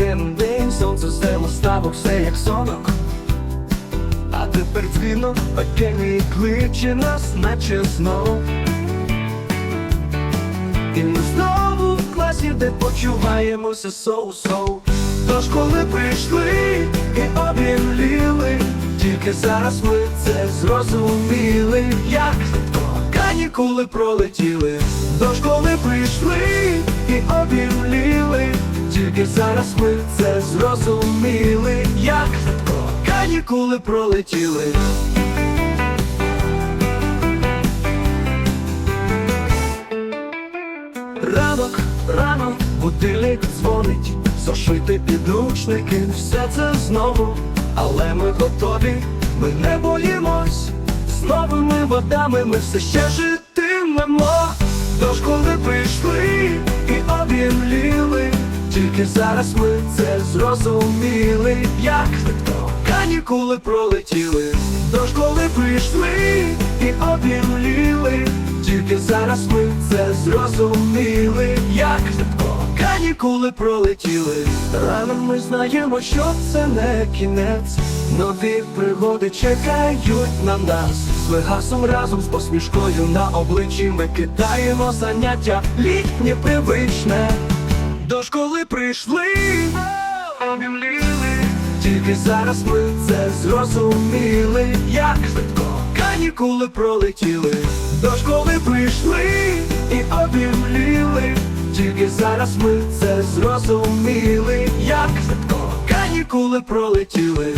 один день сонце зело стало все як сонок. А тепер дзвінок пекельний кличе нас, наче знов. І ми знову в класі, де почуваємося соу-соу. Тож коли прийшли і обімліли, тільки зараз ми це зрозуміли, як канікули пролетіли. Тож коли прийшли тільки зараз ми це зрозуміли, як канікули пролетіли. Ранок, ранок, будильник дзвонить, зошити підручники, все це знову, але ми готові, ми не боїмось, з новими водами ми все ще житимемо. Тож коли прийшли і обімліли, тільки зараз ми це зрозуміли, як швидко канікули пролетіли. Тож коли прийшли і обімліли, тільки зараз ми це зрозуміли, як швидко канікули пролетіли. Рано ми знаємо, що це не кінець. Нові пригоди чекають на нас. З вегасом разом з посмішкою на обличчі ми кидаємо заняття літнє привичне. До школи прийшли, обімліли, тільки зараз ми це зрозуміли, як швидко канікули пролетіли. До школи прийшли і обімліли, тільки зараз ми це зрозуміли, як швидко канікули пролетіли.